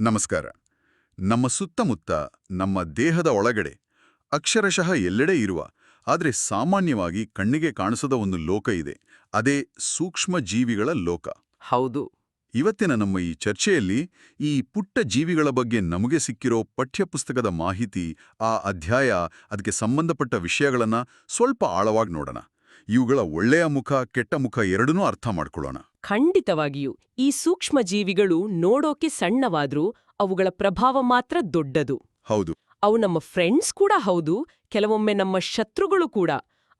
ನಮಸ್ಕಾರ. ನಮ್ಮ ಸುತ್ತಮುತ್ತ ನಮ್ಮ ದೇಹದ ಒಳಗಡೆ ಅಕ್ಷರಶಃ ಎಲ್ಲೆಡೆ ಇರುವ ಆದರೆ ಸಾಮಾನ್ಯವಾಗಿ ಕಣ್ಣಿಗೆ ಕಾಣಿಸದ ಒಂದು ಲೋಕ ಇದೆ. ಅದೇ ಸೂಕ್ಷ್ಮ ಜೀವಿಗಳ ಲೋಕ. ಹೌದು. ಇವತ್ತಿನ ನಮ್ಮ ಈ ಚರ್ಚೆಯಲ್ಲಿ ಈ ಪುಟ್ಟ ಜೀವಿಗಳ ಬಗ್ಗೆ ನಮಗೆ ಸಿಕ್ಕಿರೋ ಪಠ್ಯಪುಸ್ತಕದ ಮಾಹಿತಿ ಆ ಅಧ್ಯಾಯ ಅದಕ್ಕೆ ಸಂಬಂಧಪಟ್ಟ ವಿಷಯಗಳನ್ನ ಸ್ವಲ್ಪ ಆಳವಾಗಿ ನೋಡೋಣ. ಇವುಗಳ ಒಳ್ಳೆಯ ಮುಖ ಕೆಟ್ಟ ಮುಖ ಎರಡನ್ನೂ ಅರ್ಥ ಮಾಡ್ಕೊಳ್ಳೋಣ. ಖಂಡಿತವಾಗಿಯೂ ಈ ಸೂಕ್ಷ್ಮ ಜೀವಿಗಳು ನೋಡೋಕೆ ಸಣ್ಣವಾದ್ರೂ ಅವುಗಳ ಪ್ರಭಾವ ಮಾತ್ರ ದೊಡ್ಡದು. ಹೌದು. ಅವು ನಮ್ಮ ಫ್ರೆಂಡ್ಸ್ ಕೂಡ ಹೌದು ಕೆಲವೊಮ್ಮೆ ನಮ್ಮ ಶತ್ರುಗಳು ಕೂಡ.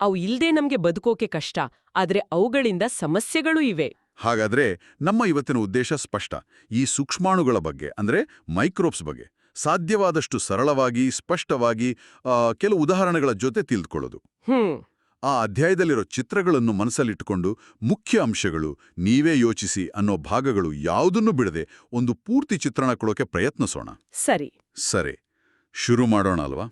ಅವು ಇಲ್ದೇ ನಮ್ಗೆ ಬದುಕೋಕೆ ಕಷ್ಟ ಆದ್ರೆ ಅವುಗಳಿಂದ ಸಮಸ್ಯೆಗಳೂ ಇವೆ. ಹಾಗಾದ್ರೆ ನಮ್ಮ ಇವತ್ತಿನ ಉದ್ದೇಶ ಸ್ಪಷ್ಟ. ಈ ಸೂಕ್ಷ್ಮಾಣುಗಳ ಬಗ್ಗೆ ಅಂದ್ರೆ ಮೈಕ್ರೋಬ್ಸ್ ಬಗ್ಗೆ ಸಾಧ್ಯವಾದಷ್ಟು ಸರಳವಾಗಿ ಸ್ಪಷ್ಟವಾಗಿ ಕೆಲವು ಉದಾಹರಣೆಗಳ ಜೊತೆ ತಿಳಿದುಕೊಳ್ಳೋದು. ಹ್ಮ್. ಆ ಅಧ್ಯಾಯದಲ್ಲಿರೋ ಚಿತ್ರಗಳನ್ನು ಮನಸ್ಸಲ್ಲಿಟ್ಟುಕೊಂಡು ಮುಖ್ಯ ಅಂಶಗಳು ನೀವೇ ಯೋಚಿಸಿ ಅನ್ನೋ ಭಾಗಗಳು ಯಾವುದನ್ನು ಬಿಡದೆ ಒಂದು ಪೂರ್ತಿ ಚಿತ್ರಣ ಕೊಡೋಕೆ ಪ್ರಯತ್ನಿಸೋಣ. ಸರಿ. ಸರಿ. ಶುರು ಮಾಡೋಣ ಅಲ್ವಾ?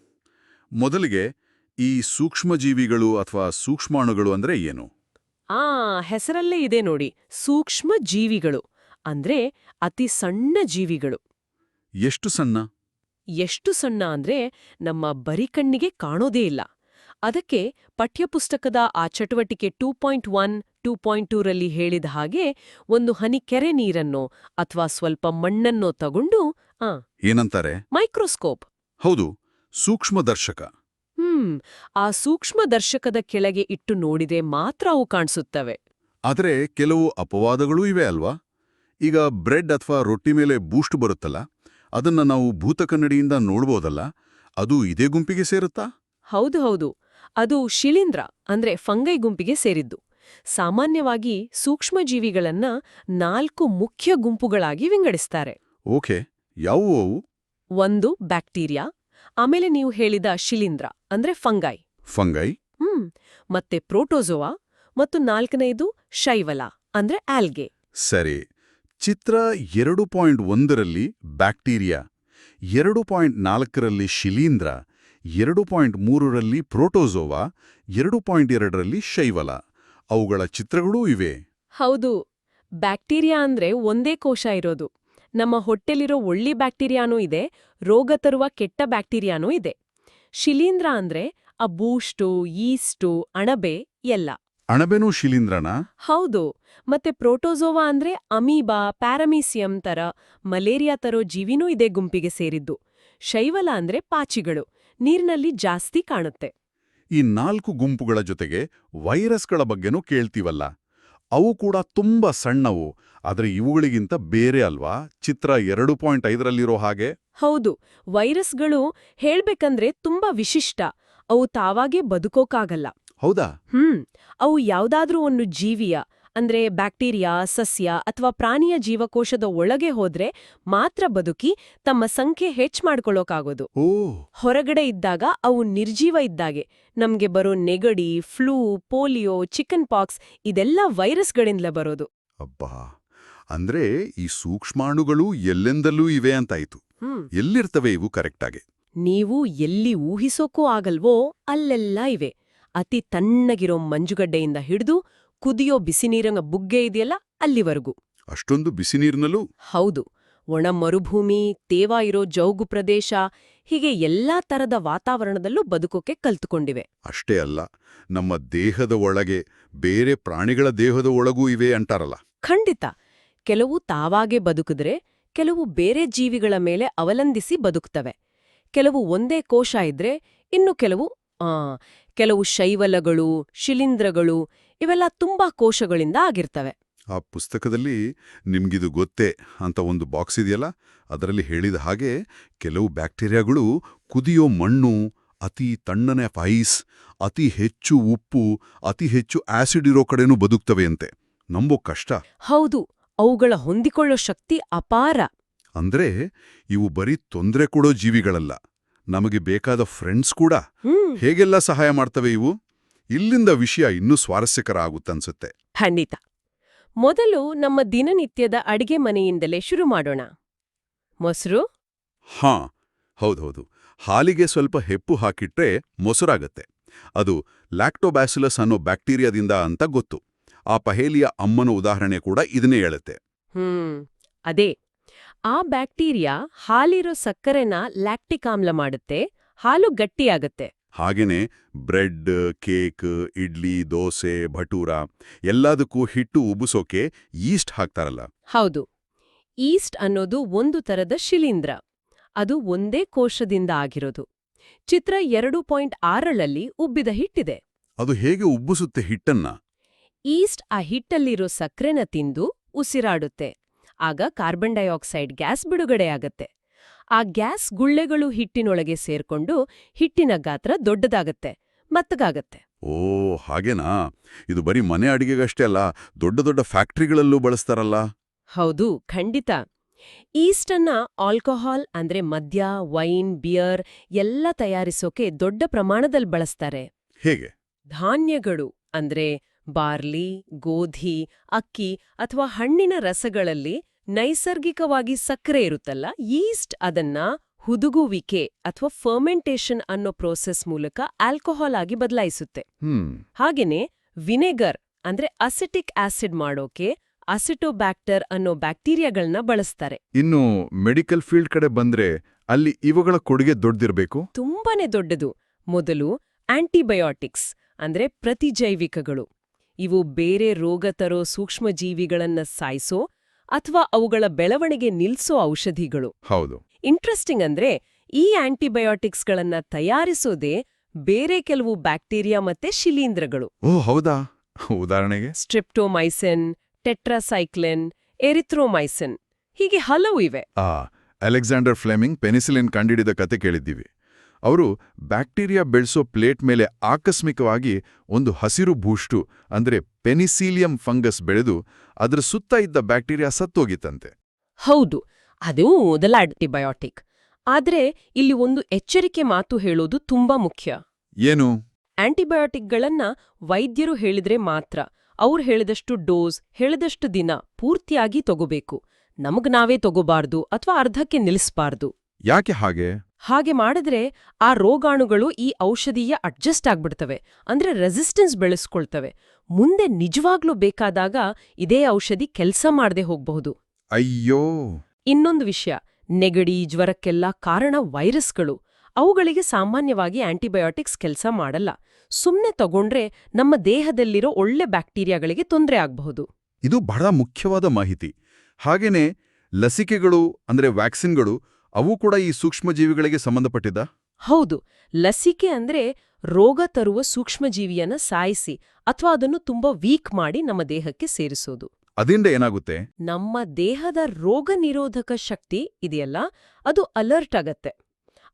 ಮೊದಲಿಗೆ ಈ ಸೂಕ್ಷ್ಮಜೀವಿಗಳು ಅಥವಾ ಸೂಕ್ಷ್ಮಾಣುಗಳು ಅಂದ್ರೆ ಏನು? ಆ ಹೆಸರಲ್ಲೇ ಇದೆ ನೋಡಿ. ಸೂಕ್ಷ್ಮ ಜೀವಿಗಳು ಅಂದ್ರೆ ಅತಿ ಸಣ್ಣ ಜೀವಿಗಳು. ಎಷ್ಟು ಸಣ್ಣ? ಎಷ್ಟು ಸಣ್ಣ ಅಂದ್ರೆ ನಮ್ಮ ಬರಿಕಣ್ಣಿಗೆ ಕಾಣೋದೇ ಇಲ್ಲ. ಅದಕ್ಕೆ ಪಠ್ಯಪುಸ್ತಕದ ಆ ಚಟುವಟಿಕೆ two point one two point ಟೂರಲ್ಲಿ ಹೇಳಿದ ಹಾಗೆ ಒಂದು ಹನಿ ಕೆರೆ ನೀರನ್ನೋ ಅಥವಾ ಸ್ವಲ್ಪ ಮಣ್ಣನ್ನೋ ತಗೊಂಡು ಆ ಏನಂತಾರೆ? ಮೈಕ್ರೋಸ್ಕೋಪ್. ಹೌದು ಸೂಕ್ಷ್ಮದರ್ಶಕ ಹ್ಮ್ ಆ ಸೂಕ್ಷ್ಮದರ್ಶಕದ ಕೆಳಗೆ ಇಟ್ಟು ನೋಡಿದೆ ಮಾತ್ರ ಅವು ಕಾಣಿಸುತ್ತವೆ. ಆದರೆ ಕೆಲವು ಅಪವಾದಗಳೂ ಇವೆ ಅಲ್ವಾ? ಈಗ ಬ್ರೆಡ್ ಅಥವಾ ರೊಟ್ಟಿ ಮೇಲೆ ಬೂಸ್ಟ್ ಬರುತ್ತಲ್ಲ ಅದನ್ನ ನಾವು ಭೂತಕನ್ನಡಿಯಿಂದ ನೋಡ್ಬೋದಲ್ಲ ಅದು ಇದೇ ಗುಂಪಿಗೆ ಸೇರುತ್ತಾ? ಹೌದು ಹೌದು. ಅದು ಶಿಲೀಂಧ್ರ ಅಂದ್ರೆ ಫಂಗೈ ಗುಂಪಿಗೆ ಸೇರಿದ್ದು. ಸಾಮಾನ್ಯವಾಗಿ ಸೂಕ್ಷ್ಮಜೀವಿಗಳನ್ನ ನಾಲ್ಕು ಮುಖ್ಯ ಗುಂಪುಗಳಾಗಿ ವಿಂಗಡಿಸ್ತಾರೆ. ಓಕೆ ಯಾವುವು ಒಂದು ಬ್ಯಾಕ್ಟೀರಿಯಾ ಆಮೇಲೆ ನೀವು ಹೇಳಿದ ಶಿಲೀಂಧ್ರ ಅಂದ್ರೆ ಫಂಗೈ. ಫಂಗೈ? ಹ್ಮ್ ಮತ್ತೆ ಪ್ರೋಟೋಜೋವಾ ಮತ್ತು ನಾಲ್ಕನೆಯದು ಶೈವಲ ಅಂದ್ರೆ ಆಲ್ಗೆ. ಸರಿ ಚಿತ್ರ ಎರಡು ಪಾಯಿಂಟ್ ಒಂದರಲ್ಲಿ ಬ್ಯಾಕ್ಟೀರಿಯಾ ಎರಡು ಪಾಯಿಂಟ್ ನಾಲ್ಕರಲ್ಲಿ ಶಿಲೀಂಧ್ರ ಎರಡು ಪಾಯಿಂಟ್ ಮೂರರಲ್ಲಿ ಪ್ರೋಟೋಸೋವಾ ಎರಡು ಪಾಯಿಂಟ್ ಎರಡರಲ್ಲಿ ಶೈವಲ. ಅವುಗಳ ಚಿತ್ರಗಳೂ ಇವೆ. ಹೌದು. ಬ್ಯಾಕ್ಟೀರಿಯಾ ಅಂದ್ರೆ ಒಂದೇ ಕೋಶ ಇರೋದು. ನಮ್ಮ ಹೊಟ್ಟೆಲಿರೋ ಒಳ್ಳಿ ಬ್ಯಾಕ್ಟೀರಿಯಾನೂ ಇದೆ ರೋಗ ತರುವ ಕೆಟ್ಟ ಬ್ಯಾಕ್ಟೀರಿಯಾನೂ ಇದೆ. ಶಿಲೀಂಧ್ರ ಅಂದ್ರೆ ಆ ಬೂಸ್ಟು ಈಸ್ಟು ಅಣಬೆ ಎಲ್ಲ. ಅಣಬೆನೂ ಶಿಲೀಂಧ್ರನ? ಹೌದು. ಮತ್ತೆ ಪ್ರೋಟೋಸೋವಾ ಅಂದ್ರೆ ಅಮೀಬಾ ಪ್ಯಾರಮೀಸಿಯಂ ತರ ಮಲೇರಿಯಾ ತರೋ ಜೀವಿನೂ ಇದೇ ಗುಂಪಿಗೆ ಸೇರಿದ್ದು. ಶೈವಲ ಅಂದ್ರೆ ಪಾಚಿಗಳು. ನೀರಿನಲ್ಲಿ ಜಾಸ್ತಿ ಕಾಣುತ್ತೆ. ಈ ನಾಲ್ಕು ಗುಂಪುಗಳ ಜೊತೆಗೆ ವೈರಸ್ಗಳ ಬಗ್ಗೆನೂ ಕೇಳ್ತೀವಲ್ಲ. ಅವು ಕೂಡ ತುಂಬ ಸಣ್ಣವು. ಆದರೆ ಇವುಗಳಿಗಿಂತ ಬೇರೆ ಅಲ್ವಾ? ಚಿತ್ರ ಎರಡು ಪಾಯಿಂಟ್ ಐದರಲ್ಲಿರೋ ಹಾಗೆ. ಹೌದು. ವೈರಸ್ಗಳು ಹೇಳ್ಬೇಕಂದ್ರೆ ತುಂಬಾ ವಿಶಿಷ್ಟ. ಅವು ತಾವಾಗೇ ಬದುಕೋಕಾಗಲ್ಲ. ಹೌದಾ? ಹ್ಮ್. ಅವು ಯಾವ್ದಾದ್ರೂ ಒಂದು ಜೀವಿಯ ಅಂದ್ರೆ ಬ್ಯಾಕ್ಟೀರಿಯಾ ಸಸ್ಯ ಅಥವಾ ಪ್ರಾಣಿಯ ಜೀವಕೋಶದ ಒಳಗೆ ಹೋದ್ರೆ ಮಾತ್ರ ಬದುಕಿ ತಮ್ಮ ಸಂಖ್ಯೆ ಹೆಚ್ಚು ಮಾಡ್ಕೊಳ್ಳೋಕಾಗೋದು ಹೊರಗಡೆ ಇದ್ದಾಗ ಅವು ನಿರ್ಜೀವ ಇದ್ದಾಗೆ. ನಮ್ಗೆ ಬರೋ ನೆಗಡಿ ಫ್ಲೂ ಪೋಲಿಯೋ ಚಿಕನ್ ಪಾಕ್ಸ್ ಇದೆಲ್ಲ ವೈರಸ್ಗಳಿಂದಲೇ ಬರೋದು. ಅಬ್ಬಾ. ಅಂದ್ರೆ ಈ ಸೂಕ್ಷ್ಮಾಣುಗಳು ಎಲ್ಲೆಂದಲ್ಲೂ ಇವೆ ಅಂತಾಯ್ತು. ಎಲ್ಲಿರ್ತವೆ ಇವು ಕರೆಕ್ಟಾಗಿ ನೀವು ಎಲ್ಲಿ ಊಹಿಸೋಕೂ ಆಗಲ್ವೋ ಅಲ್ಲೆಲ್ಲ ಇವೆ. ಅತಿ ತಣ್ಣಗಿರೋ ಮಂಜುಗಡ್ಡೆಯಿಂದ ಹಿಡಿದು ಕುದಿಯೋ ಬಿಸಿನೀರಿನ ಬುಗ್ಗೆ ಇದೆಯಲ್ಲ ಅಲ್ಲಿವರೆಗೂ. ಅಷ್ಟೊಂದು ಬಿಸಿ ನೀರಿನಲ್ಲೂ ಹೌದು. ಒಣ ಮರುಭೂಮಿ ತೇವ ಇರೋ ಜೌಗು ಪ್ರದೇಶ ಹೀಗೆ ಎಲ್ಲಾ ತರದ ವಾತಾವರಣದಲ್ಲೂ ಬದುಕೋಕೆ ಕಲ್ತುಕೊಂಡಿವೆ. ಅಷ್ಟೇ ಅಲ್ಲ ನಮ್ಮ ದೇಹದ ಒಳಗೆ ಬೇರೆ ಪ್ರಾಣಿಗಳ ದೇಹದ ಒಳಗೂ ಇವೆ ಅಂಟಾರಲ್ಲ. ಖಂಡಿತ. ಕೆಲವು ತಾವಾಗೆ ಬದುಕಿದ್ರೆ ಕೆಲವು ಬೇರೆ ಜೀವಿಗಳ ಮೇಲೆ ಅವಲಂಬಿಸಿ ಬದುಕ್ತವೆ. ಕೆಲವು ಒಂದೇ ಕೋಶ ಇದ್ರೆ ಇನ್ನು ಕೆಲವು ಆ ಕೆಲವು ಶೈವಲಗಳು ಶಿಲೀಂಧ್ರಗಳು ಇವೆಲ್ಲ ತುಂಬಾ ಕೋಶಗಳಿಂದ ಆಗಿರ್ತವೆ. ಆ ಪುಸ್ತಕದಲ್ಲಿ ನಿಮ್ಗಿದು ಗೊತ್ತೇ ಅಂತ ಒಂದು ಬಾಕ್ಸ್ ಇದೆಯಲ್ಲ? ಅದರಲ್ಲಿ ಹೇಳಿದ ಹಾಗೆ ಕೆಲವು ಬ್ಯಾಕ್ಟೀರಿಯಾಗಳು ಕುದಿಯೋ ಮಣ್ಣು ಅತಿ ತಣ್ಣನೆ ಫೈಸ್ ಅತಿ ಹೆಚ್ಚು ಉಪ್ಪು ಅತಿ ಹೆಚ್ಚು ಆಸಿಡ್ ಇರೋ ಕಡೆನೂ ಬದುಕ್ತವೆಯಂತೆ ನಂಬೋ ಕಷ್ಟ. ಹೌದು ಅವುಗಳ ಹೊಂದಿಕೊಳ್ಳೋ ಶಕ್ತಿ ಅಪಾರ. ಅಂದ್ರೆ ಇವು ಬರೀ ತೊಂದರೆ ಕೊಡೋ ಜೀವಿಗಳಲ್ಲ. ನಮಗೆ ಬೇಕಾದ ಫ್ರೆಂಡ್ಸ್ ಕೂಡ. ಹೇಗೆಲ್ಲ ಸಹಾಯ ಮಾಡ್ತವೆ ಇವು? ಇಲ್ಲಿಂದ ವಿಷಯ ಇನ್ನೂ ಸ್ವಾರಸ್ಯಕರ ಆಗುತ್ತನ್ಸುತ್ತೆ ಖಂಡಿತ. ಮೊದಲು ನಮ್ಮ ದಿನನಿತ್ಯದ ಅಡಿಗೆ ಮನೆಯಿಂದಲೇ ಶುರು ಮಾಡೋಣ. ಮೊಸರು? ಹಾ ಹೌದೌದು. ಹಾಲಿಗೆ ಸ್ವಲ್ಪ ಹೆಪ್ಪು ಹಾಕಿಟ್ರೆ ಮೊಸರಾಗತ್ತೆ. ಅದು ಲ್ಯಾಕ್ಟೋಬ್ಯಾಸಿಲಸ್ ಅನ್ನೋ ಬ್ಯಾಕ್ಟೀರಿಯಾದಿಂದ ಅಂತ ಗೊತ್ತು. ಆ ಪಹೇಲಿಯ ಅಮ್ಮನ ಉದಾಹರಣೆ ಕೂಡ ಇದನ್ನೇ ಹೇಳುತ್ತೆ. ಹ್ಮ್ ಅದೇ. ಆ ಬ್ಯಾಕ್ಟೀರಿಯಾ ಹಾಲಿರೋ ಸಕ್ಕರೆನ ಲ್ಯಾಕ್ಟಿಕ್ ಆಮ್ಲ ಮಾಡುತ್ತೆ ಹಾಲು ಗಟ್ಟಿಯಾಗತ್ತೆ. ಹಾಗೇನೆ ಬ್ರೆಡ್ ಕೇಕ್ ಇಡ್ಲಿ ದೋಸೆ ಭಟೂರ ಎಲ್ಲದಕ್ಕೂ ಹಿಟ್ಟು ಉಬ್ಬಿಸೋಕೆ ಈಸ್ಟ್ ಹಾಕ್ತಾರಲ್ಲ. ಹೌದು. ಈಸ್ಟ್ ಅನ್ನೋದು ಒಂದು ತರದ ಶಿಲೀಂಧ್ರ. ಅದು ಒಂದೇ ಕೋಶದಿಂದ ಆಗಿರೋದು. ಚಿತ್ರ ಎರಡು ಪಾಯಿಂಟ್ ಆರರಲ್ಲಿ ಉಬ್ಬಿದ ಹಿಟ್ಟಿದೆ. ಅದು ಹೇಗೆ ಉಬ್ಬಿಸುತ್ತೆ ಹಿಟ್ಟನ್ನ? ಈಸ್ಟ್ ಆ ಹಿಟ್ಟಲ್ಲಿರೋ ಸಕ್ಕರೆನ ತಿಂದು ಉಸಿರಾಡುತ್ತೆ. ಆಗ ಕಾರ್ಬನ್ ಡೈಆಕ್ಸೈಡ್ ಗ್ಯಾಸ್ ಬಿಡುಗಡೆಯಾಗತ್ತೆ. ಆ ಗ್ಯಾಸ್ ಗುಳ್ಳೆಗಳು ಹಿಟ್ಟಿನೊಳಗೆ ಸೇರ್ಕೊಂಡು ಹಿಟ್ಟಿನ ಗಾತ್ರ ದೊಡ್ಡದಾಗತ್ತೆ ಮತ್ತಗಾಗತ್ತೆ. ಓ ಹಾಗೇನಾ? ಇದು ಬರೀ ಮನೆ ಅಡಿಗೆಗಷ್ಟೇ ಅಲ್ಲ ದೊಡ್ಡ ದೊಡ್ಡ ಫ್ಯಾಕ್ಟ್ರಿಗಳಲ್ಲೂ ಬಳಸ್ತಾರಲ್ಲ? ಹೌದು ಖಂಡಿತ. ಈಸ್ಟನ್ನ ಆಲ್ಕೋಹಾಲ್ ಅಂದ್ರೆ ಮದ್ಯ ವೈನ್ ಬಿಯರ್ ಎಲ್ಲ ತಯಾರಿಸೋಕೆ ದೊಡ್ಡ ಪ್ರಮಾಣದಲ್ಲಿ ಬಳಸ್ತಾರೆ. ಹೇಗೆ? ಧಾನ್ಯಗಳು ಅಂದ್ರೆ ಬಾರ್ಲಿ ಗೋಧಿ ಅಕ್ಕಿ ಅಥವಾ ಹಣ್ಣಿನ ರಸಗಳಲ್ಲಿ ನೈಸರ್ಗಿಕವಾಗಿ ಸಕ್ಕರೆ ಇರುತ್ತಲ್ಲ ಈಸ್ಟ್ ಅದನ್ನ ಹುದುಗುವಿಕೆ ಅಥವಾ ಫರ್ಮೆಂಟೇಷನ್ ಅನ್ನೋ ಪ್ರೋಸೆಸ್ ಮೂಲಕ ಆಲ್ಕೋಹಾಲ್ ಆಗಿ ಬದಲಾಯಿಸುತ್ತೆ. ಹಾಗೇನೆ ವಿನೆಗರ್ ಅಂದ್ರೆ ಅಸಿಟಿಕ್ ಆಸಿಡ್ ಮಾಡೋಕೆ ಅಸಿಟೋಬ್ಯಾಕ್ಟರ್ ಅನ್ನೋ ಬ್ಯಾಕ್ಟೀರಿಯಾಗಳನ್ನ ಬಳಸ್ತಾರೆ. ಇನ್ನು ಮೆಡಿಕಲ್ ಫೀಲ್ಡ್ ಕಡೆ ಬಂದ್ರೆ ಅಲ್ಲಿ ಇವುಗಳ ಕೊಡುಗೆ ದೊಡ್ಡದಿರಬೇಕು ತುಂಬಾನೇ ದೊಡ್ಡದು. ಮೊದಲು ಆಂಟಿಬಯೋಟಿಕ್ಸ್ ಅಂದ್ರೆ ಪ್ರತಿಜೈವಿಕಗಳು. ಇವು ಬೇರೆ ರೋಗ ತರೋ ಸೂಕ್ಷ್ಮಜೀವಿಗಳನ್ನ ಸಾಯಿಸೋ ಅಥವಾ ಅವುಗಳ ಬೆಳವಣಿಗೆ ನಿಲ್ಸೋ ಔಷಧಿಗಳು. ಹೌದು. ಇಂಟ್ರೆಸ್ಟಿಂಗ್ ಅಂದ್ರೆ ಈ ಆಂಟಿಬಯೋಟಿಕ್ಸ್ಗಳನ್ನ ತಯಾರಿಸೋದೇ ಬೇರೆ ಕೆಲವು ಬ್ಯಾಕ್ಟೀರಿಯಾ ಮತ್ತೆ ಶಿಲೀಂಧ್ರಗಳು. ಓ ಹೌದಾ? ಉದಾಹರಣೆಗೆ? ಸ್ಟ್ರಿಪ್ಟೋಮೈಸಿನ್ ಟೆಟ್ರಾಸೈಕ್ಲಿನ್ ಎರಿಥ್ರೋಮೈಸಿನ್ ಹೀಗೆ ಹಲವು ಇವೆ. ಆ ಅಲೆಕ್ಸಾಂಡರ್ ಫ್ಲೆಮಿಂಗ್ ಪೆನಿಸಿಲಿನ್ ಕಂಡಿಡಿದ ಕತೆ ಕೇಳಿದ್ದೀವಿ. ಅವರು ಬ್ಯಾಕ್ಟೀರಿಯಾ ಬೆಳೆಸೋ ಪ್ಲೇಟ್ ಮೇಲೆ ಆಕಸ್ಮಿಕವಾಗಿ ಒಂದು ಹಸಿರು ಭೂಷ್ಟು ಅಂದರೆ ಪೆನಿಸೀಲಿಯಂ ಫಂಗಸ್ ಬೆಳೆದು ಅದರ ಸುತ್ತ ಇದ್ದ ಬ್ಯಾಕ್ಟೀರಿಯಾ ಸತ್ತೋಗಿತ್ತಂತೆ. ಹೌದು ಅದು ಮೊದಲ ಆಂಟಿಬಯೋಟಿಕ್ ಆದ್ರೆ ಇಲ್ಲಿ ಒಂದು ಎಚ್ಚರಿಕೆ ಮಾತು ಹೇಳೋದು ತುಂಬಾ ಮುಖ್ಯ. ಏನು? ಆಂಟಿಬಯೋಟಿಕ್ಗಳನ್ನ ವೈದ್ಯರು ಹೇಳಿದ್ರೆ ಮಾತ್ರ ಅವ್ರು ಹೇಳಿದಷ್ಟು ಡೋಸ್ ಹೇಳಿದಷ್ಟು ದಿನ ಪೂರ್ತಿಯಾಗಿ ತಗೋಬೇಕು. ನಮಗ್ ನಾವೇ ತಗೋಬಾರ್ದು ಅಥವಾ ಅರ್ಧಕ್ಕೆ ನಿಲ್ಲಿಸ್ಬಾರ್ದು. ಯಾಕೆ ಹಾಗೆ? ಹಾಗೆ ಮಾಡಿದ್ರೆ ಆ ರೋಗಾಣುಗಳು ಈ ಔಷಧಿಯ ಅಡ್ಜಸ್ಟ್ ಆಗ್ಬಿಡ್ತವೆ ಅಂದ್ರೆ ರೆಸಿಸ್ಟೆನ್ಸ್ ಬೆಳೆಸ್ಕೊಳ್ತವೆ. ಮುಂದೆ ನಿಜವಾಗ್ಲೂ ಬೇಕಾದಾಗ ಇದೇ ಔಷಧಿ ಕೆಲಸ ಮಾಡದೆ ಹೋಗ್ಬಹುದು. ಅಯ್ಯೋ! ಇನ್ನೊಂದು ವಿಷಯ ನೆಗಡಿ ಜ್ವರಕ್ಕೆಲ್ಲ ಕಾರಣ ವೈರಸ್ಗಳು. ಅವುಗಳಿಗೆ ಸಾಮಾನ್ಯವಾಗಿ ಆಂಟಿಬಯೋಟಿಕ್ಸ್ ಕೆಲಸ ಮಾಡಲ್ಲ. ಸುಮ್ನೆ ತಗೊಂಡ್ರೆ ನಮ್ಮ ದೇಹದಲ್ಲಿರೋ ಒಳ್ಳೆ ಬ್ಯಾಕ್ಟೀರಿಯಾಗಳಿಗೆ ತೊಂದರೆ ಆಗಬಹುದು. ಇದು ಬಹಳ ಮುಖ್ಯವಾದ ಮಾಹಿತಿ. ಹಾಗೇನೆ ಲಸಿಕೆಗಳು ಅಂದ್ರೆ ವ್ಯಾಕ್ಸಿನ್ಗಳು ಅವು ಕೂಡ ಈ ಸೂಕ್ಷ್ಮಜೀವಿಗಳಿಗೆ ಸಂಬಂಧಪಟ್ಟಿದ್ದ? ಹೌದು. ಲಸಿಕೆ ಅಂದ್ರೆ ರೋಗ ತರುವ ಸೂಕ್ಷ್ಮಜೀವಿಯನ್ನ ಸಾಯಿಸಿ ಅಥವಾ ಅದನ್ನು ತುಂಬಾ ವೀಕ್ ಮಾಡಿ ನಮ್ಮ ದೇಹಕ್ಕೆ ಸೇರಿಸೋದು. ಅದರಿಂದ ಏನಾಗುತ್ತೆ? ನಮ್ಮ ದೇಹದ ರೋಗ ನಿರೋಧಕ ಶಕ್ತಿ ಇದೆಯಲ್ಲ ಅದು ಅಲರ್ಟ್ ಆಗತ್ತೆ.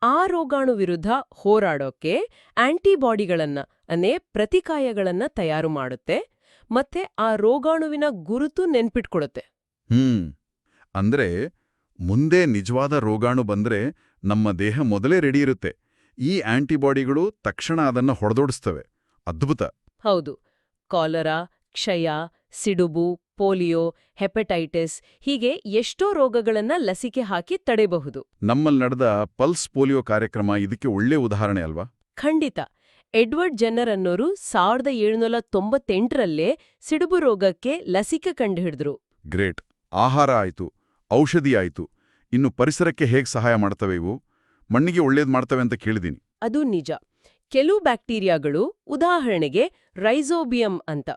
ಆ ರೋಗಾಣು ವಿರುದ್ಧ ಹೋರಾಡೋಕೆ ಆಂಟಿಬಾಡಿಗಳನ್ನ ಅನೇ ಪ್ರತಿಕಾಯಗಳನ್ನ ತಯಾರು ಮಾಡುತ್ತೆ ಮತ್ತೆ ಆ ರೋಗಾಣುವಿನ ಗುರುತು ನೆನ್ಪಿಟ್ಕೊಡುತ್ತೆ ಹ್ಮ್. ಅಂದ್ರೆ ಮುಂದೆ ನಿಜವಾದ ರೋಗಾಣು ಬಂದ್ರೆ ನಮ್ಮ ದೇಹ ಮೊದಲೇ ರೆಡಿ ಇರುತ್ತೆ. ಈ ಆಂಟಿಬಾಡಿಗಳು ತಕ್ಷಣ ಅದನ್ನ ಹೊಡೆದೋಡಿಸ್ತವೆ. ಅದ್ಭುತ. ಹೌದು. ಕಾಲರಾ ಕ್ಷಯ ಸಿಡುಬು ಪೋಲಿಯೋ ಹೆಪಟೈಟಿಸ್ ಹೀಗೆ ಎಷ್ಟೋ ರೋಗಗಳನ್ನ ಲಸಿಕೆ ಹಾಕಿ ತಡೆಯಬಹುದು ನಮ್ಮಲ್ಲಿ ನಡೆದ ಪಲ್ಸ್ ಪೋಲಿಯೋ ಕಾರ್ಯಕ್ರಮ ಇದಕ್ಕೆ ಒಳ್ಳೆ ಉದಾಹರಣೆ ಅಲ್ವಾ? ಖಂಡಿತ. ಎಡ್ವರ್ಡ್ ಜೆನ್ನರ್ ಅನ್ನೋರು ಸಾವಿರದ ಏಳುನೂರ ತೊಂಬತ್ತೆಂಟರಲ್ಲೇ ಸಿಡುಬು ರೋಗಕ್ಕೆ ಲಸಿಕೆ ಕಂಡುಹಿಡಿದ್ರು. ಗ್ರೇಟ್. ಆಹಾರ ಆಯ್ತು. ಔಷಧಿ ಆಯ್ತು ಇನ್ನು ಪರಿಸರಕ್ಕೆ ಹೇಗೆ ಸಹಾಯ ಮಾಡ್ತವೆ ಇವು? ಮಣ್ಣಿಗೆ ಒಳ್ಳೇದು ಮಾಡ್ತವೆ ಅಂತ ಕೇಳಿದೀನಿ. ಅದು ನಿಜ. ಕೆಲವು ಬ್ಯಾಕ್ಟೀರಿಯಾಗಳು ಉದಾಹರಣೆಗೆ ರೈಸೋಬಿಯಂ ಅಂತ.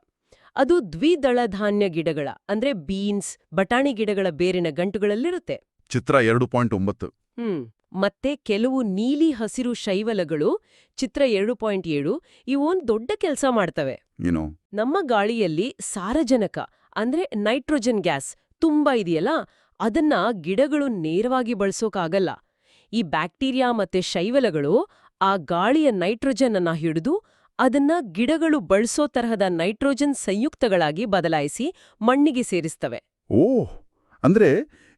ಅದು ದ್ವಿದಳ ಧಾನ್ಯ ಗಿಡಗಳ ಅಂದ್ರೆ ಬೀನ್ಸ್ ಬಟಾಣಿ ಗಿಡಗಳ ಬೇರಿನ ಗಂಟುಗಳಲ್ಲಿರುತ್ತೆ. ಚಿತ್ರ ಎರಡು ಪಾಯಿಂಟ್ ಒಂಬತ್ತು. ಹ್ಮ್. ಮತ್ತೆ ಕೆಲವು ನೀಲಿ ಹಸಿರು ಶೈವಲಗಳು ಚಿತ್ರ ಎರಡು ಪಾಯಿಂಟ್ ಏಳು ಇವೊಂದ್ ದೊಡ್ಡ ಕೆಲಸ ಮಾಡ್ತವೆ. ಏನು? ನಮ್ಮ ಗಾಳಿಯಲ್ಲಿ ಸಾರಜನಕ ಅಂದ್ರೆ ನೈಟ್ರೋಜನ್ ಗ್ಯಾಸ್ ತುಂಬಾ ಇದೆಯಲ್ಲ ಅದನ್ನ ಗಿಡಗಳು ನೇರವಾಗಿ ಬಳಸೋಕಾಗಲ್ಲ. ಈ ಬ್ಯಾಕ್ಟೀರಿಯಾ ಮತ್ತೆ ಶೈವಲಗಳು ಆ ಗಾಳಿಯ ನೈಟ್ರೋಜನ್ ಅನ್ನ ಹಿಡಿದು ಅದನ್ನ ಗಿಡಗಳು ಬಳಸೋ ತರಹದ ನೈಟ್ರೋಜನ್ ಸಂಯುಕ್ತಗಳಾಗಿ ಬದಲಾಯಿಸಿ ಮಣ್ಣಿಗೆ ಸೇರಿಸ್ತವೆ. ಓ ಅಂದ್ರೆ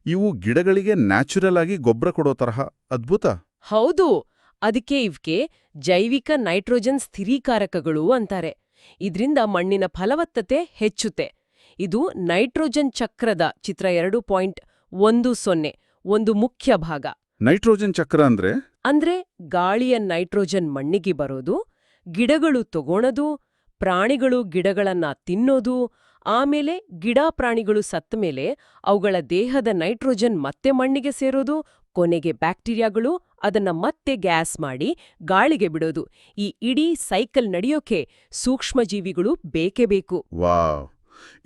ಇವು ಗಿಡಗಳಿಗೆ ನ್ಯಾಚುರಲ್ ಆಗಿ ಗೊಬ್ಬರ ಕೊಡೋ ತರಹ ಅದ್ಭುತ. ಹೌದು ಅದಕ್ಕೆ ಇವ್ಕೆ ಜೈವಿಕ ನೈಟ್ರೋಜನ್ ಸ್ಥಿರೀಕಾರಕಗಳು ಅಂತಾರೆ. ಇದ್ರಿಂದ ಮಣ್ಣಿನ ಫಲವತ್ತತೆ ಹೆಚ್ಚುತ್ತೆ. ಇದು ನೈಟ್ರೋಜನ್ ಚಕ್ರದ ಚಿತ್ರ ಎರಡು ಪಾಯಿಂಟ್ ಒಂದು ಸೊನ್ನೆ ಒಂದು ಮುಖ್ಯ ಭಾಗ. ನೈಟ್ರೋಜನ್ ಚಕ್ರ ಅಂದ್ರೆ? ಅಂದ್ರೆ ಗಾಳಿಯ ನೈಟ್ರೋಜನ್ ಮಣ್ಣಿಗೆ ಬರೋದು ಗಿಡಗಳು ತಗೋಣದು ಪ್ರಾಣಿಗಳು ಗಿಡಗಳನ್ನ ತಿನ್ನೋದು ಆಮೇಲೆ ಗಿಡ ಪ್ರಾಣಿಗಳು ಸತ್ತ ಮೇಲೆ ಅವುಗಳ ದೇಹದ ನೈಟ್ರೋಜನ್ ಮತ್ತೆ ಮಣ್ಣಿಗೆ ಸೇರೋದು ಕೊನೆಗೆ ಬ್ಯಾಕ್ಟೀರಿಯಾಗಳು ಅದನ್ನ ಮತ್ತೆ ಗ್ಯಾಸ್ ಮಾಡಿ ಗಾಳಿಗೆ ಬಿಡೋದು. ಈ ಇಡೀ ಸೈಕಲ್ ನಡೆಯೋಕೆ ಸೂಕ್ಷ್ಮಜೀವಿಗಳು ಬೇಕೇ ಬೇಕು.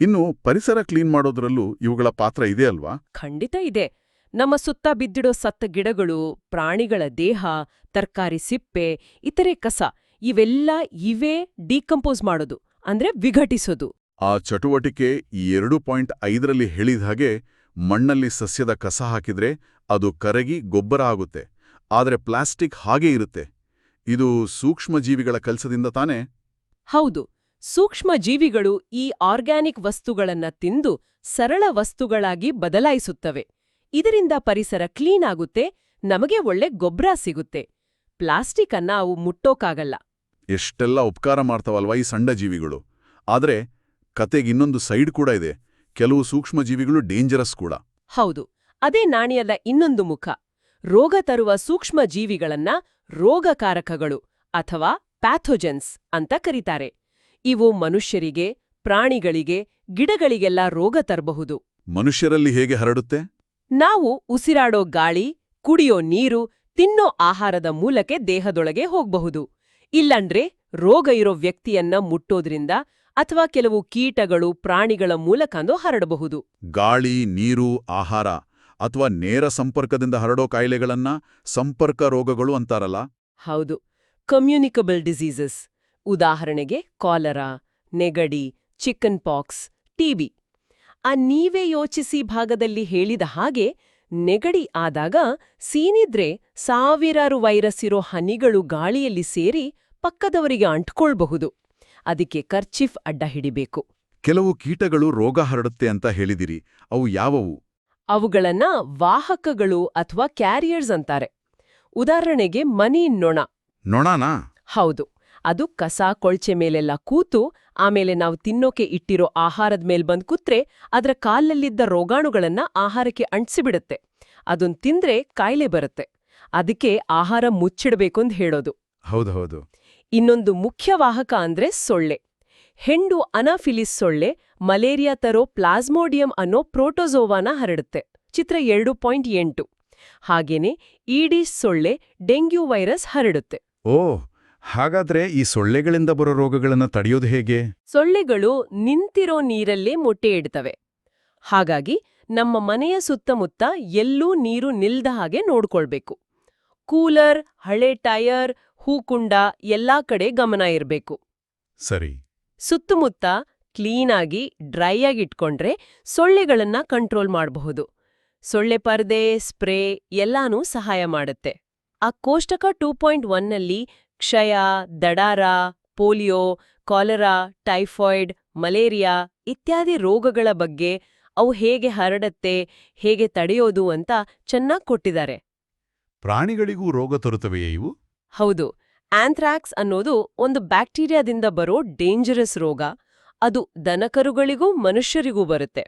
ಇನ್ನು ಪರಿಸರ ಕ್ಲೀನ್ ಮಾಡೋದ್ರಲ್ಲೂ ಇವುಗಳ ಪಾತ್ರ ಇದೆ ಅಲ್ವಾ? ಖಂಡಿತ ಇದೆ. ನಮ್ಮ ಸುತ್ತ ಬಿದ್ದಿಡೋ ಸತ್ತ ಗಿಡಗಳು ಪ್ರಾಣಿಗಳ ದೇಹ ತರ್ಕಾರಿ ಸಿಪ್ಪೆ ಇತರೆ ಕಸ ಇವೆಲ್ಲ ಇವೇ ಡಿಕಂಪೋಸ್ ಮಾಡೋದು ಅಂದ್ರೆ ವಿಘಟಿಸೋದು. ಆ ಚಟುವಟಿಕೆ ಈ ಎರಡು ಪಾಯಿಂಟ್ ಐದರಲ್ಲಿ ಹೇಳಿದ ಹಾಗೆ ಮಣ್ಣಲ್ಲಿ ಸಸ್ಯದ ಕಸ ಹಾಕಿದ್ರೆ ಅದು ಕರಗಿ ಗೊಬ್ಬರ ಆಗುತ್ತೆ. ಆದರೆ ಪ್ಲಾಸ್ಟಿಕ್ ಹಾಗೇ ಇರುತ್ತೆ. ಇದು ಸೂಕ್ಷ್ಮಜೀವಿಗಳ ಕೆಲಸದಿಂದ ತಾನೇ? ಹೌದು. ಸೂಕ್ಷ್ಮ ಜೀವಿಗಳು ಈ ಆರ್ಗ್ಯಾನಿಕ್ ವಸ್ತುಗಳನ್ನ ತಿಂದು ಸರಳ ವಸ್ತುಗಳಾಗಿ ಬದಲಾಯಿಸುತ್ತವೆ. ಇದರಿಂದ ಪರಿಸರ ಕ್ಲೀನ್ ಆಗುತ್ತೆ ನಮಗೆ ಒಳ್ಳೆ ಗೊಬ್ಬರ ಸಿಗುತ್ತೆ. ಪ್ಲಾಸ್ಟಿಕ್ ಅನ್ನ ಅವು ಮುಟ್ಟೋಕಾಗಲ್ಲ. ಎಷ್ಟೆಲ್ಲ ಉಪಕಾರ ಮಾಡ್ತಾವಲ್ವಾ ಈ ಸಣ್ಣ ಜೀವಿಗಳು. ಆದರೆ ಕತೆಗೆ ಇನ್ನೊಂದು ಸೈಡ್ ಕೂಡ ಇದೆ ಕೆಲವು ಸೂಕ್ಷ್ಮಜೀವಿಗಳು ಡೇಂಜರಸ್ ಕೂಡ. ಹೌದು ಅದೇ ನಾಣ್ಯದ ಇನ್ನೊಂದು ಮುಖ. ರೋಗ ತರುವ ಸೂಕ್ಷ್ಮ ಜೀವಿಗಳನ್ನ ರೋಗಕಾರಕಗಳು ಅಥವಾ ಪ್ಯಾಥೋಜೆನ್ಸ್ ಅಂತ ಕರೀತಾರೆ. ಇವು ಮನುಷ್ಯರಿಗೆ ಪ್ರಾಣಿಗಳಿಗೆ ಗಿಡಗಳಿಗೆಲ್ಲ ರೋಗ ತರಬಹುದು. ಮನುಷ್ಯರಲ್ಲಿ ಹೇಗೆ ಹರಡುತ್ತೆ? ನಾವು ಉಸಿರಾಡೋ ಗಾಳಿ ಕುಡಿಯೋ ನೀರು ತಿನ್ನೋ ಆಹಾರದ ಮೂಲಕೆ ದೇಹದೊಳಗೆ ಹೋಗ್ಬಹುದು. ಇಲ್ಲಂದ್ರೆ ರೋಗ ಇರೋ ವ್ಯಕ್ತಿಯನ್ನ ಮುಟ್ಟೋದ್ರಿಂದ ಅಥವಾ ಕೆಲವು ಕೀಟಗಳು ಪ್ರಾಣಿಗಳ ಮೂಲಕಂದು ಹರಡಬಹುದು. ಗಾಳಿ ನೀರು ಆಹಾರ ಅಥವಾ ನೇರ ಸಂಪರ್ಕದಿಂದ ಹರಡೋ ಕಾಯಿಲೆಗಳನ್ನ ಸಂಪರ್ಕ ರೋಗಗಳು ಅಂತಾರಲ್ಲ? ಹೌದು. Communicable diseases. ಉದಾಹರಣೆಗೆ ಕಾಲರಾ ನೆಗಡಿ ಚಿಕನ್ ಪಾಕ್ಸ್ ಟಿಬಿ ಆ ನೀವೇ ಯೋಚಿಸಿ ಭಾಗದಲ್ಲಿ ಹೇಳಿದ ಹಾಗೆ ನೆಗಡಿ ಆದಾಗ ಸೀನಿದ್ರೆ ಸಾವಿರಾರು ವೈರಸ್ ಇರೋ ಹನಿಗಳು ಗಾಳಿಯಲ್ಲಿ ಸೇರಿ ಪಕ್ಕದವರಿಗೆ ಅಂಟ್ಕೊಳ್ಬಹುದು. ಅದಕ್ಕೆ ಕರ್ಚಿಫ್ ಅಡ್ಡ ಹಿಡಿಬೇಕು. ಕೆಲವು ಕೀಟಗಳು ರೋಗ ಹರಡುತ್ತೆ ಅಂತ ಹೇಳಿದಿರಿ. ಅವು ಯಾವವು? ಅವುಗಳನ್ನ ವಾಹಕಗಳು ಅಥವಾ ಕ್ಯಾರಿಯರ್ಸ್ ಅಂತಾರೆ. ಉದಾಹರಣೆಗೆ ಮನಿ ನೊಣ. ನೊಣನಾ? ಹೌದು. ಅದು ಕಸ ಕೊಳ್ಚೆ ಮೇಲೆಲ್ಲ ಕೂತು ಆಮೇಲೆ ನಾವು ತಿನ್ನೋಕೆ ಇಟ್ಟಿರೋ ಆಹಾರದ ಮೇಲ್ ಬಂದು ಕೂತ್ರೆ ಅದರ ಕಾಲಲ್ಲಿದ್ದ ರೋಗಾಣುಗಳನ್ನ ಆಹಾರಕ್ಕೆ ಅಂಟಿಸಿಬಿಡುತ್ತೆ. ಅದನ್ ತಿಂದ್ರೆ ಕಾಯಿಲೆ ಬರುತ್ತೆ. ಅದಕ್ಕೆ ಆಹಾರ ಮುಚ್ಚಿಡ್ಬೇಕು ಅಂತ ಹೇಳೋದು. ಹೌದೌದು. ಹೌದು ಇನ್ನೊಂದು ಮುಖ್ಯ ವಾಹಕ ಅಂದ್ರೆ ಸೊಳ್ಳೆ. ಹೆಂಡು ಅನಾಫಿಲಿಸ್ ಸೊಳ್ಳೆ ಮಲೇರಿಯಾ ತರೋ ಪ್ಲಾಸ್ಮೋಡಿಯಂ ಅನ್ನೋ ಪ್ರೋಟೋಸೋವಾನ ಹರಡುತ್ತೆ. ಚಿತ್ರ ಎರಡು ಪಾಯಿಂಟ್ ಎಂಟು. ಹಾಗೇನೆ ಈಡಿಸ್ ಸೊಳ್ಳೆ ಡೆಂಗ್ಯೂ ವೈರಸ್ ಹರಡುತ್ತೆ. ಓ ಹಾಗಾದ್ರೆ ಈ ಸೊಳ್ಳೆಗಳಿಂದ ಬರೋ ರೋಗಗಳನ್ನು ತಡೆಯೋದು ಹೇಗೆ? ಸೊಳ್ಳೆಗಳು ನಿಂತಿರೋ ನೀರಲ್ಲೇ ಮೊಟ್ಟೆ ಇಡ್ತವೆ. ಹಾಗಾಗಿ ನಮ್ಮ ಮನೆಯ ಸುತ್ತಮುತ್ತ ಎಲ್ಲೂ ನೀರು ನಿಲ್ದ ಹಾಗೆ ನೋಡ್ಕೊಳ್ಬೇಕು. ಕೂಲರ್ ಹಳೆ ಟೈರ್ ಹೂಕುಂಡ ಎಲ್ಲಾ ಕಡೆ ಗಮನ ಇರಬೇಕು. ಸರಿ. ಸುತ್ತಮುತ್ತ ಕ್ಲೀನಾಗಿ ಡ್ರೈ ಆಗಿಟ್ಕೊಂಡ್ರೆ ಸೊಳ್ಳೆಗಳನ್ನ ಕಂಟ್ರೋಲ್ ಮಾಡಬಹುದು. ಸೊಳ್ಳೆ ಪರ್ದೆ ಸ್ಪ್ರೇ ಎಲ್ಲಾನೂ ಸಹಾಯ ಮಾಡುತ್ತೆ. ಆ ಕೋಷ್ಟಕ ಟೂ ಪಾಯಿಂಟ್ ಒನ್ನಲ್ಲಿ ಕ್ಷಯ ದಡಾರ ಪೋಲಿಯೋ ಕಾಲರಾ ಟೈಫಾಯ್ಡ್ ಮಲೇರಿಯಾ ಇತ್ಯಾದಿ ರೋಗಗಳ ಬಗ್ಗೆ ಅವು ಹೇಗೆ ಹರಡತ್ತೆ ಹೇಗೆ ತಡೆಯೋದು ಅಂತ ಚೆನ್ನಾಗ್ ಕೊಟ್ಟಿದ್ದಾರೆ. ಪ್ರಾಣಿಗಳಿಗೂ ರೋಗ ತರುತ್ತವೆಯೇ ಇವು? ಹೌದು ಆಂಥ್ರಾಕ್ಸ್ ಅನ್ನೋದು ಒಂದು ಬ್ಯಾಕ್ಟೀರಿಯಾದಿಂದ ಬರೋ ಡೇಂಜರಸ್ ರೋಗ. ಅದು ದನಕರುಗಳಿಗೂ ಮನುಷ್ಯರಿಗೂ ಬರುತ್ತೆ.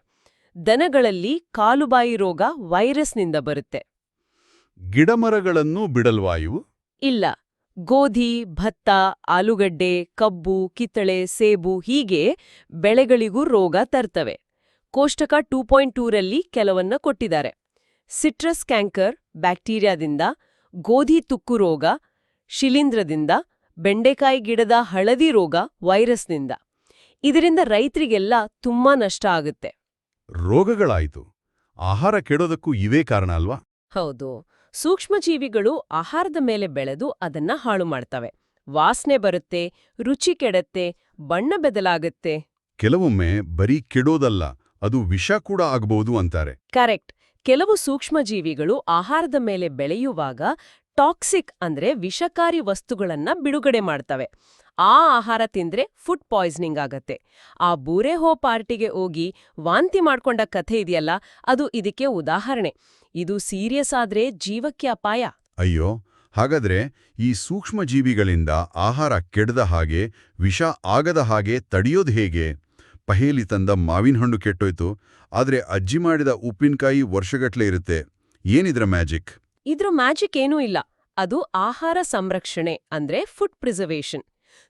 ದನಗಳಲ್ಲಿ ಕಾಲುಬಾಯಿ ರೋಗ ವೈರಸ್ನಿಂದ ಬರುತ್ತೆ. ಗಿಡಮರಗಳನ್ನು ಬಿಡಲ್ವಾಯುವು ಇಲ್ಲ. ಗೋಧಿ ಭತ್ತ ಆಲೂಗಡ್ಡೆ ಕಬ್ಬು ಕಿತ್ತಳೆ ಸೇಬು ಹೀಗೆ ಬೆಳೆಗಳಿಗೂ ರೋಗ ತರ್ತವೆ. ಕೋಷ್ಟಕ ಟೂ ಪಾಯಿಂಟ್ ಟೂರಲ್ಲಿ ಕೆಲವನ್ನ ಕೊಟ್ಟಿದ್ದಾರೆ. ಸಿಟ್ರಸ್ ಕ್ಯಾಂಕರ್ ಬ್ಯಾಕ್ಟೀರಿಯಾದಿಂದ ಗೋಧಿ ತುಕ್ಕು ರೋಗ ಶಿಲೀಂಧ್ರದಿಂದ ಬೆಂಡೆಕಾಯಿ ಗಿಡದ ಹಳದಿ ರೋಗ ವೈರಸ್ನಿಂದ. ಇದರಿಂದ ರೈತರಿಗೆಲ್ಲ ತುಂಬಾ ನಷ್ಟ ಆಗುತ್ತೆ. ರೋಗಗಳಾಯಿತು. ಆಹಾರ ಕೆಡೋದಕ್ಕೂ ಇವೇ ಕಾರಣ ಅಲ್ವಾ? ಹೌದು. ಸೂಕ್ಷ್ಮಜೀವಿಗಳು ಆಹಾರದ ಮೇಲೆ ಬೆಳೆದು ಅದನ್ನ ಹಾಳು ಮಾಡ್ತವೆ. ವಾಸನೆ ಬರುತ್ತೆ ರುಚಿ ಕೆಡತ್ತೆ ಬಣ್ಣ ಬದಲಾಗುತ್ತೆ. ಕೆಲವೊಮ್ಮೆ ಬರೀ ಕೆಡೋದಲ್ಲ ಅದು ವಿಷ ಕೂಡ ಆಗಬಹುದು ಅಂತಾರೆ. ಕರೆಕ್ಟ್. ಕೆಲವು ಸೂಕ್ಷ್ಮಜೀವಿಗಳು ಆಹಾರದ ಮೇಲೆ ಬೆಳೆಯುವಾಗ ಟಾಕ್ಸಿಕ್ ಅಂದ್ರೆ ವಿಷಕಾರಿ ವಸ್ತುಗಳನ್ನ ಬಿಡುಗಡೆ ಮಾಡ್ತವೆ. ಆ ಆಹಾರ ತಿಂದ್ರೆ ಫುಡ್ ಪಾಯ್ಸನಿಂಗ್ ಆಗತ್ತೆ. ಆ ಬೂರೆ ಹೋ ಪಾರ್ಟಿಗೆ ಹೋಗಿ ವಾಂತಿ ಮಾಡ್ಕೊಂಡ ಕಥೆ ಇದೆಯಲ್ಲ ಅದು ಇದಕ್ಕೆ ಉದಾಹರಣೆ. ಇದು ಸೀರಿಯಸ್ ಆದ್ರೆ ಜೀವಕ್ಕೆ ಅಪಾಯ. ಅಯ್ಯೋ ಹಾಗಾದ್ರೆ ಈ ಸೂಕ್ಷ್ಮ ಜೀವಿಗಳಿಂದ ಆಹಾರ ಕೆಡದ ಹಾಗೆ ವಿಷ ಆಗದ ಹಾಗೆ ತಡೆಯೋದು ಹೇಗೆ? ಪಹೇಲಿ ತಂದ ಮಾವಿನ ಹಣ್ಣು ಕೆಟ್ಟೋಯ್ತು ಆದ್ರೆ ಅಜ್ಜಿ ಮಾಡಿದ ಉಪ್ಪಿನಕಾಯಿ ವರ್ಷಗಟ್ಲೆ ಇರುತ್ತೆ. ಏನಿದ್ರ ಮ್ಯಾಜಿಕ್? ಇದ್ರ ಮ್ಯಾಜಿಕ್ ಏನೂ ಇಲ್ಲ. ಅದು ಆಹಾರ ಸಂರಕ್ಷಣೆ ಅಂದ್ರೆ ಫುಡ್ ಪ್ರಿಸರ್ವೇಷನ್.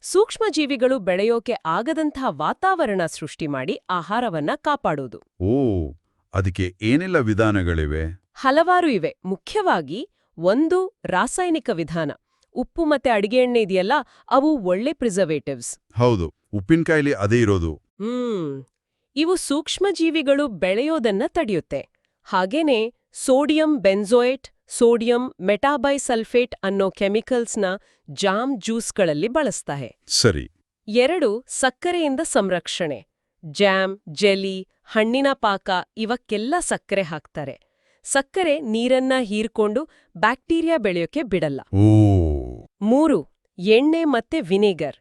ಸೂಕ್ಷ್ಮಜೀವಿಗಳು ಬೆಳೆಯೋಕೆ ಆಗದಂತಹ ವಾತಾವರಣ ಸೃಷ್ಟಿ ಮಾಡಿ ಆಹಾರವನ್ನ ಕಾಪಾಡೋದು. ಓ ಅದಕ್ಕೆ ಏನೆಲ್ಲ ವಿಧಾನಗಳಿವೆ? ಹಲವಾರು ಇವೆ. ಮುಖ್ಯವಾಗಿ ಒಂದು ರಾಸಾಯನಿಕ ವಿಧಾನ. ಉಪ್ಪು ಮತ್ತೆ ಅಡಿಗೆ ಎಣ್ಣೆ ಇದೆಯಲ್ಲ ಅವು ಒಳ್ಳೆ ಪ್ರಿಸರ್ವೇಟಿವ್ಸ್. ಹೌದು ಉಪ್ಪಿನಕಾಯಿಲಿ ಅದೇ ಇರೋದು. ಹ್ಮ್ ಇವು ಸೂಕ್ಷ್ಮಜೀವಿಗಳು ಬೆಳೆಯೋದನ್ನ ತಡೆಯುತ್ತೆ. ಹಾಗೇನೆ ಸೋಡಿಯಂ ಬೆನ್ಜೋಯೇಟ್ ಸೋಡಿಯಂ ಮೆಟಾಬೈಸಲ್ಫೇಟ್ ಅನ್ನೋ ಕೆಮಿಕಲ್ಸ್ನ ಜಾಮ್ ಜ್ಯೂಸ್ಗಳಲ್ಲಿ ಬಳಸ್ತಾರೆ ಸರಿ. ಎರಡು ಸಕ್ಕರೆಯಿಂದ ಸಂರಕ್ಷಣೆ. ಜ್ಯಾಮ್ ಜೆಲಿ ಹಣ್ಣಿನ ಪಾಕ ಇವಕ್ಕೆಲ್ಲ ಸಕ್ಕರೆ ಹಾಕ್ತಾರೆ. ಸಕ್ಕರೆ ನೀರನ್ನ ಹೀರ್ಕೊಂಡು ಬ್ಯಾಕ್ಟೀರಿಯಾ ಬೆಳೆಯೋಕೆ ಬಿಡಲ್ಲ. ಮೂರು ಎಣ್ಣೆ ಮತ್ತೆ ವಿನೆಗರ್.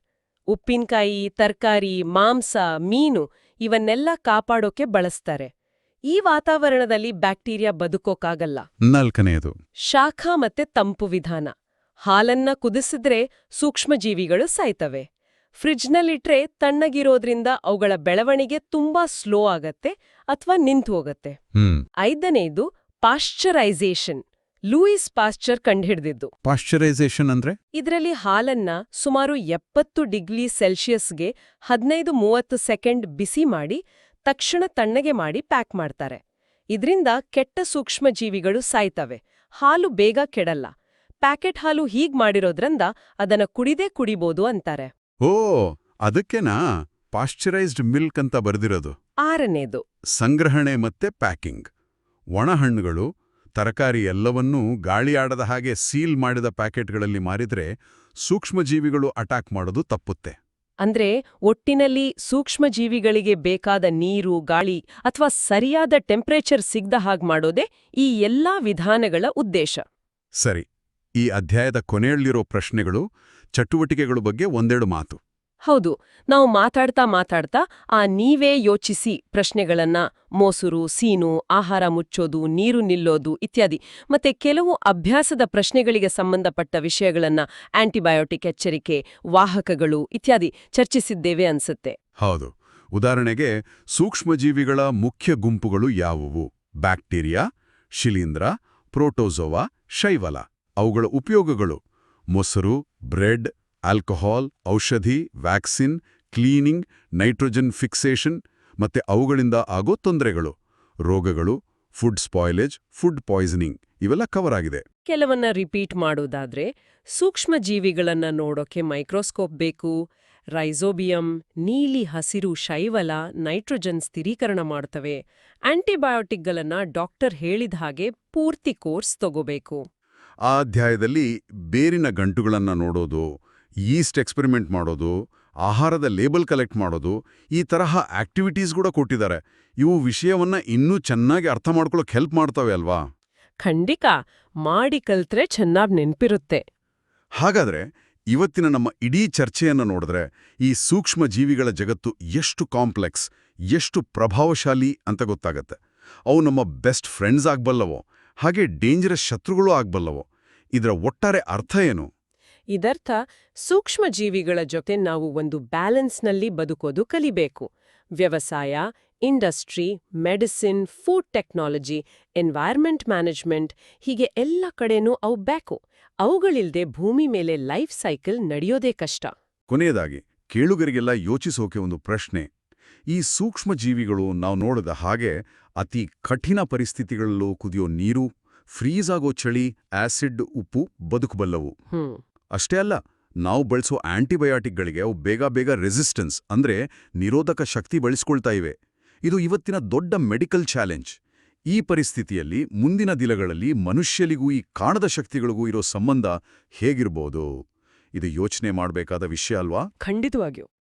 ಉಪ್ಪಿನಕಾಯಿ ತರಕಾರಿ ಮಾಂಸ ಮೀನು ಇವನ್ನೆಲ್ಲ ಕಾಪಾಡೋಕೆ ಬಳಸ್ತಾರೆ. ಈ ವಾತಾವರಣದಲ್ಲಿ ಬ್ಯಾಕ್ಟೀರಿಯಾ ಬದುಕೋಕಾಗಲ್ಲ. ನಾಲ್ಕನೆಯದು. ಶಾಖ ಮತ್ತೆ ತಂಪು ವಿಧಾನ. ಹಾಲನ್ನ ಕುದಿಸಿದ್ರೆ ಸೂಕ್ಷ್ಮಜೀವಿಗಳು ಸಾಯ್ತವೆ. ಫ್ರಿಡ್ಜ್ನಲ್ಲಿಟ್ರೆ ತಣ್ಣಗಿರೋದ್ರಿಂದ ಅವುಗಳ ಬೆಳವಣಿಗೆ ತುಂಬಾ ಸ್ಲೋ ಆಗತ್ತೆ ಅಥವಾ ನಿಂತು ಹೋಗತ್ತೆ. ಐದನೆಯದು ಐದನೇದು ಪಾಶ್ಚರೈಸೇಷನ್. ಲೂಯಿಸ್ ಪಾಶ್ಚರ್ ಕಂಡುಹಿಡಿದಿದ್ದು. ಪಾಶ್ಚರೈಸೇಷನ್ ಅಂದ್ರೆ? ಇದರಲ್ಲಿ ಹಾಲನ್ನ ಸುಮಾರು ಎಪ್ಪತ್ತು ಡಿಗ್ರಿ ಸೆಲ್ಸಿಯಸ್ಗೆ ಹದಿನೈದು ಮೂವತ್ತು ಸೆಕೆಂಡ್ ಬಿಸಿ ಮಾಡಿ ತಕ್ಷಣ ತಣ್ಣಗೆ ಮಾಡಿ ಪ್ಯಾಕ್ ಮಾಡ್ತಾರೆ. ಇದರಿಂದ ಕೆಟ್ಟ ಸೂಕ್ಷ್ಮಜೀವಿಗಳು ಸಾಯ್ತವೆ. ಹಾಲು ಬೇಗ ಕೆಡಲ್ಲ. ಪ್ಯಾಕೆಟ್ ಹಾಲು ಹೀಗ್ ಮಾಡಿರೋದ್ರಿಂದ ಅದನ್ನ ಕುಡಿದೇ ಕುಡಿಬೋದು ಅಂತಾರೆ. ಓ ಅದಕ್ಕೆನಾ? ಪಾಶ್ಚರೈಸ್ಡ್ ಮಿಲ್ಕ್ ಅಂತ ಬರೆದಿರೋದು. ಆರನೇದು. ಸಂಗ್ರಹಣೆ ಮತ್ತೆ ಪ್ಯಾಕಿಂಗ್. ಒಣಹಣ್ಣುಗಳು ತರಕಾರಿ ಎಲ್ಲವನ್ನೂ ಗಾಳಿಯಾಡದ ಹಾಗೆ ಸೀಲ್ ಮಾಡಿದ ಪ್ಯಾಕೆಟ್ಗಳಲ್ಲಿ ಮಾರಿದ್ರೆ ಸೂಕ್ಷ್ಮಜೀವಿಗಳು ಅಟ್ಯಾಕ್ ಮಾಡೋದು ತಪ್ಪುತ್ತೆ. ಅಂದ್ರೆ ಒಟ್ಟಿನಲ್ಲಿ ಸೂಕ್ಷ್ಮಜೀವಿಗಳಿಗೆ ಬೇಕಾದ ನೀರು, ಗಾಳಿ ಅಥವಾ ಸರಿಯಾದ ಟೆಂಪರೇಚರ್ ಸಿಗ್ದ ಹಾಗ್ ಮಾಡೋದೇ ಈ ಎಲ್ಲಾ ವಿಧಾನಗಳ ಉದ್ದೇಶ. ಸರಿ, ಈ ಅಧ್ಯಾಯದ ಕೊನೆಯಲ್ಲಿರೋ ಪ್ರಶ್ನೆಗಳು ಚಟುವಟಿಕೆಗಳು ಬಗ್ಗೆ ಒಂದೆರಡು ಮಾತು. ಹೌದು, ನಾವು ಮಾತಾಡ್ತಾ ಮಾತಾಡ್ತಾ ಆ ನೀವೇ ಯೋಚಿಸಿ ಪ್ರಶ್ನೆಗಳನ್ನ, ಮೊಸರು, ಸೀನು, ಆಹಾರ ಮುಚ್ಚೋದು, ನೀರು ನಿಲ್ಲೋದು ಇತ್ಯಾದಿ. ಮತ್ತೆ ಕೆಲವು ಅಭ್ಯಾಸದ ಪ್ರಶ್ನೆಗಳಿಗೆ ಸಂಬಂಧಪಟ್ಟ ವಿಷಯಗಳನ್ನ ಆಂಟಿಬಯೋಟಿಕ್ ಎಚ್ಚರಿಕೆ, ವಾಹಕಗಳು ಇತ್ಯಾದಿ ಚರ್ಚಿಸಿದ್ದೇವೆ ಅನ್ಸುತ್ತೆ. ಹೌದು. ಉದಾಹರಣೆಗೆ, ಸೂಕ್ಷ್ಮಜೀವಿಗಳ ಮುಖ್ಯ ಗುಂಪುಗಳು ಯಾವುವು? ಬ್ಯಾಕ್ಟೀರಿಯಾ, ಶಿಲೀಂಧ್ರ, ಪ್ರೋಟೋಸೋವಾ, ಶೈವಲ. ಅವುಗಳ ಉಪಯೋಗಗಳು? ಮೊಸರು, ಬ್ರೆಡ್ ಆಲ್ಕೋಹಾಲ್ ಔಷಧಿ ವ್ಯಾಕ್ಸಿನ್ ಕ್ಲೀನಿಂಗ್ ನೈಟ್ರೋಜನ್ ಫಿಕ್ಸೇಷನ್ ಮತ್ತೆ ಅವುಗಳಿಂದ ಆಗೋ ತೊಂದರೆಗಳು ರೋಗಗಳು ಫುಡ್ ಸ್ಪಾಯ್ಲೇಜ್ ಫುಡ್ ಪಾಯ್ಸನಿಂಗ್ ಇವೆಲ್ಲ ಕವರ್ ಆಗಿದೆ. ಕೆಲವನ್ನ ರಿಪೀಟ್ ಮಾಡೋದಾದ್ರೆ ಸೂಕ್ಷ್ಮಜೀವಿಗಳನ್ನ ನೋಡೋಕೆ ಮೈಕ್ರೋಸ್ಕೋಪ್ ಬೇಕು ರೈಸೋಬಿಯಂ ನೀಲಿ ಹಸಿರು ಶೈವಲ ನೈಟ್ರೋಜನ್ ಸ್ಥಿರೀಕರಣ ಮಾಡ್ತವೆ ಆಂಟಿಬಯೋಟಿಕ್ಗಳನ್ನ ಡಾಕ್ಟರ್ ಹೇಳಿದ ಹಾಗೆ ಪೂರ್ತಿ ಕೋರ್ಸ್ ತಗೋಬೇಕು. ಆ ಅಧ್ಯಾಯದಲ್ಲಿ ಬೇರಿನ ಗಂಟುಗಳನ್ನ ನೋಡೋದು ಈಸ್ಟ್ ಎಕ್ಸ್ಪೆರಿಮೆಂಟ್ ಮಾಡೋದು ಆಹಾರದ ಲೇಬಲ್ ಕಲೆಕ್ಟ್ ಮಾಡೋದು ಈ ತರಹ ಆಕ್ಟಿವಿಟೀಸ್ ಕೂಡ ಕೊಟ್ಟಿದ್ದಾರೆ. ಇವು ವಿಷಯವನ್ನ ಇನ್ನೂ ಚೆನ್ನಾಗಿ ಅರ್ಥ ಮಾಡ್ಕೊಳ್ಳೋಕೆ ಹೆಲ್ಪ್ ಮಾಡ್ತವೆ ಅಲ್ವಾ? ಖಂಡಿತ. ಮಾಡಿ ಕಲ್ತ್ರೆ ಚೆನ್ನಾಗ್ ನೆನ್ಪಿರುತ್ತೆ. ಹಾಗಾದ್ರೆ ಇವತ್ತಿನ ನಮ್ಮ ಇಡೀ ಚರ್ಚೆಯನ್ನು ನೋಡಿದ್ರೆ ಈ ಸೂಕ್ಷ್ಮ ಜೀವಿಗಳ ಜಗತ್ತು ಎಷ್ಟು ಕಾಂಪ್ಲೆಕ್ಸ್ ಎಷ್ಟು ಪ್ರಭಾವಶಾಲಿ ಅಂತ ಗೊತ್ತಾಗತ್ತೆ. ಅವು ನಮ್ಮ ಬೆಸ್ಟ್ ಫ್ರೆಂಡ್ಸ್ ಆಗ್ಬಲ್ಲವೋ ಹಾಗೆ ಡೇಂಜರಸ್ ಶತ್ರುಗಳೂ ಆಗ್ಬಲ್ಲವೋ. ಇದರ ಒಟ್ಟಾರೆ ಅರ್ಥ ಏನು? ಇದರ್ಥ ಸೂಕ್ಷ್ಮಜೀವಿಗಳ ಜೊತೆ ನಾವು ಒಂದು ಬ್ಯಾಲೆನ್ಸ್ನಲ್ಲಿ ಬದುಕೋದು ಕಲಿಬೇಕು. ವ್ಯವಸಾಯ industry medicine food technology environment management ಹೀಗೆ ಎಲ್ಲ ಕಡೆನೂ ಅವು ಬೇಕು ಅವುಗಳಿಲ್ಲದೆ ಭೂಮಿ ಮೇಲೆ ಲೈಫ್ ಸೈಕಲ್ ನಡೆಯೋದೇ ಕಷ್ಟ. ಕೊನೆಯದಾಗಿ ಕೇಳುಗರಿಗೆಲ್ಲ ಯೋಚಿಸೋಕೆ ಒಂದು ಪ್ರಶ್ನೆ. ಈ ಸೂಕ್ಷ್ಮ ಜೀವಿಗಳು ನಾವು ನೋಡಿದ ಹಾಗೆ ಅತಿ ಕಠಿಣ ಪರಿಸ್ಥಿತಿಗಳಲ್ಲೂ ಕುದಿಯೋ ನೀರು ಫ್ರೀಸ್ ಆಗೋ ಚಳಿ ಆಸಿಡ್ ಉಪ್ಪು ಬದುಕಬಲ್ಲವು. ಅಷ್ಟೇ ಅಲ್ಲ, ನಾವು ಬಳಸೋ ಆಂಟಿಬಯಾಟಿಕ್ಗಳಿಗೆ ಅವು ಬೇಗ ಬೇಗ ರೆಸಿಸ್ಟೆನ್ಸ್ ಅಂದ್ರೆ ನಿರೋಧಕ ಶಕ್ತಿ ಬಳಸ್ಕೊಳ್ತಾ ಇವೆ. ಇದು ಇವತ್ತಿನ ದೊಡ್ಡ ಮೆಡಿಕಲ್ ಚಾಲೆಂಜ್ ಈ ಪರಿಸ್ಥಿತಿಯಲ್ಲಿ ಮುಂದಿನ ದಿನಗಳಲ್ಲಿ ಮನುಷ್ಯಲಿಗೂ ಈ ಕಾಣದ ಶಕ್ತಿಗಳಿಗೂ ಇರೋ ಸಂಬಂಧ ಹೇಗಿರ್ಬೋದು? ಇದು ಯೋಚನೆ ಮಾಡಬೇಕಾದ ವಿಷಯ ಅಲ್ವಾ? ಖಂಡಿತವಾಗಿಯೂ.